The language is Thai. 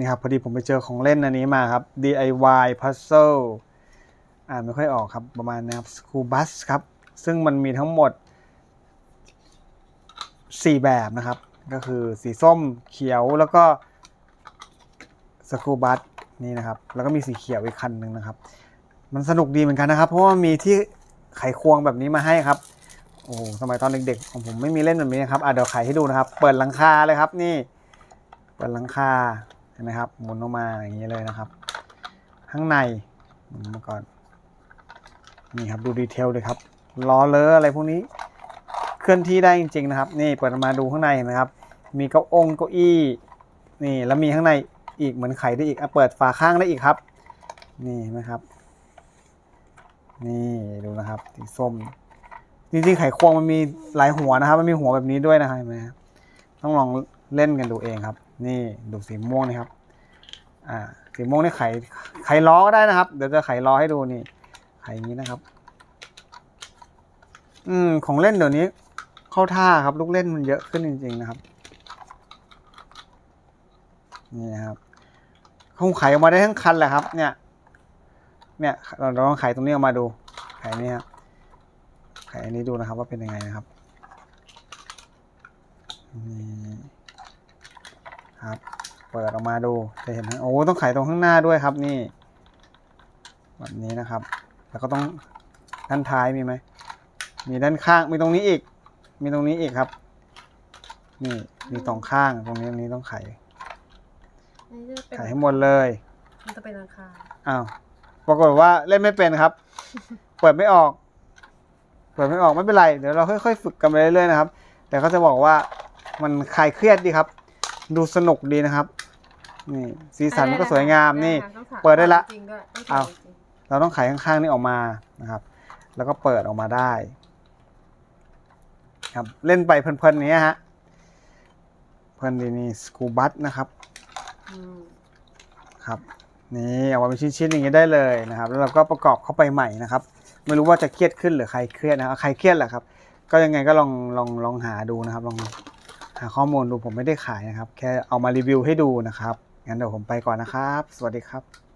นี่ครับพอดีผมไปเจอของเล่นอันนี้มาครับ DIY Puzzle อ่านไม่ค่อยออกครับประมาณนะครับ School Bus ครับ ซึ่งมันมีทั้งหมด 4 แบบนะครับ ก็คือสีส้มเขียวแล้วก็สกูบัสนี่นะครับ แล้วก็มีสีเขียวอีกคันหนึ่งนะครับ มันสนุกดีเหมือนกันนะครับ เพราะว่ามีที่ไขควงแบบนี้มาให้ครับโอ้สมัยตอนเด็กๆของผมไม่มีเล่นแบบนี้นะครับอะเดี๋ยวไขให้ดูนะครับ เปิดหลังคาเลยครับนี่ เปิดหลังคา นไหมครับหมุนออกมาอย่างนี้เลยนะครับ ข้างในหมุนมาก่อนนี่ครับดูดีเทลเลยครับล้อเลออะไรพวกนี้เคลื่อนที่ได้จริง ๆนะครับ นี่เปิดมาดูข้างในเห็นไหมครับ มีเก้าองเก้าอี้นี่แล้วมีข้างในอีกเหมือนไขได้อีกอะเปิดฝาข้างได้อีกครับ นี่เห็นไหมครับ นี่ดูนะครับสีส้มจริงๆไขควงมันมีหลายหัวนะครับ มันมีหัวแบบนี้ด้วยนะครับเห็นไหมครับต้องลองเล่นกันดูเองครับ นี่ดูสีม่วงนะครับ อ่า สีม่วงนี่ไขไขล้อก็ได้นะครับ เดี๋ยวจะไขล้อให้ดูนี่ ไขอย่างนี้นะครับ อืม ของเล่นเดี๋ยวนี้ เข้าท่าครับ ลูกเล่นมันเยอะขึ้นจริง ๆ นะครับ นี่นะครับคงไขออกมาได้ทั้งคันแหละครับ เนี่ย เนี่ย เราลองไขตรงนี้ออกมาดู ไขนี่ครับ ไขอันนี้ดูนะครับ ว่าเป็นยังไงนะครับนี่ ครับ เปิดออกมาดูจะเห็นนะโอ้ต้องไขตรงข้างหน้าด้วยครับนี่ แบบนี้นะครับ แล้วก็ต้องด้านท้ายมีไหมมีด้านข้างมีตรงนี้อีก มีตรงนี้อีกครับ นี่มีสองข้างตรงนี้ตรงนี้ต้องไขอันนี้จะเป็นไขให้หมดเลยมันจะเป็นราคาอ้าวปรากฏว่าเล่นไม่เป็นครับ เปิดไม่ออกเปิดไม่ออกไม่เป็นไร เดี๋ยวเราค่อยๆฝึกกันไปเรื่อยๆนะครับ แต่เขาจะบอกว่ามันคลายเครียดดีครับ ดูสนุกดีนะครับ นี่สีสันก็สวยงามนี่ เปิดได้ละ จริงด้วยต้องอ้าวจริงเราต้องไขข้างๆนี่ออกมานะครับ แล้วก็เปิดออกมาได้ ครับเล่นไปเพลินๆอย่างเนี้ยฮะเพลินดีนี่สกูบัตนะครับ อืมครับนี่เอามาเป็นชิ้นๆอย่างนี้ได้เลยนะครับ แล้วเราก็ประกอบเข้าไปใหม่นะครับ ไม่รู้ว่าจะเครียดขึ้นหรือใครเครียดนะครับใครเครียดแหละครับ ก็ยังไงก็ลองลองลองหาดูนะครับ ลอง หาข้อมูลดูผมไม่ได้ขายนะครับ แค่เอามารีวิวให้ดูนะครับงั้นเดี๋ยวผมไปก่อนนะครับ สวัสดีครับ